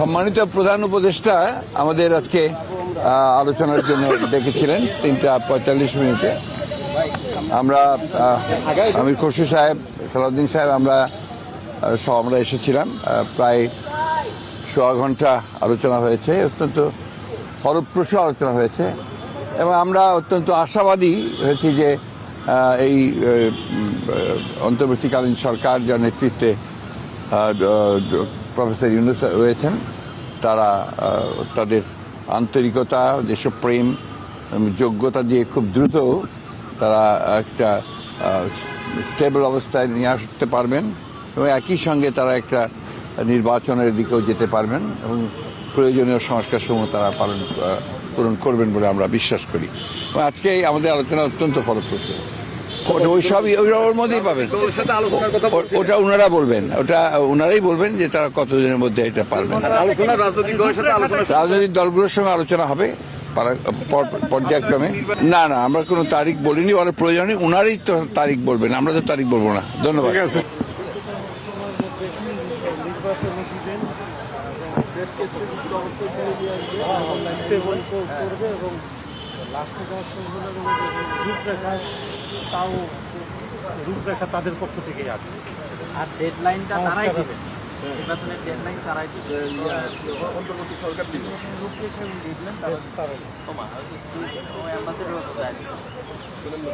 সম্মানিত প্রধান উপদেষ্টা আমাদের আজকে আলোচনার জন্য ডেকেছিলেন তিনটা পঁয়তাল্লিশ মিনিটে। আমরা আমির খসরু সাহেব, সালাউদ্দিন সাহেব, আমরা সব আমরা এসেছিলাম। প্রায় সোয়া ঘণ্টা আলোচনা হয়েছে, অত্যন্ত ফলপ্রসূ আলোচনা হয়েছে। এবং আমরা অত্যন্ত আশাবাদী হয়েছি যে এই অন্তর্বর্তীকালীন সরকার যার নেতৃত্বে প্রফেসর ইউনুস রয়েছেন, তারা তাদের আন্তরিকতা দেশপ্রেম এবং যোগ্যতা দিয়ে খুব দ্রুত তারা একটা স্টেবল অবস্থায় নিয়ে আসতে পারবেন এবং একই সঙ্গে তারা একটা নির্বাচনের দিকেও যেতে পারবেন এবং প্রয়োজনীয় সংস্কার সমূহ তারা পালন পূরণ করবেন বলে আমরা বিশ্বাস করি। আজকে আমাদের আলোচনা অত্যন্ত ফলপ্রসূ। ওই সবই ওর মধ্যেই পাবেন। ওটা ওনারা বলবেন ওটা ওনারাই বলবেন যে তারা কতদিনের মধ্যে এটা পারবেন। আলোচনা রাজনৈতিক দলের সাথে আলোচনা রাজনৈতিক দলগুলোর সঙ্গে আলোচনা হবে পর্যায়ক্রমে। না না আমরা কোনো তারিখ বলিনি ওরা প্রয়োজনে ওনারই তো তারিখ বলবেন আমরা তো তারিখ বলব না। ধন্যবাদ। এবং তাও রূপরেখা তাদের পক্ষ থেকেই আসবে আর ডেডলাইনটা তারাই দেবে। নির্বাচনের ডেডলাইন তারাই দেবে। অন্তর্বর্তী সরকার তারা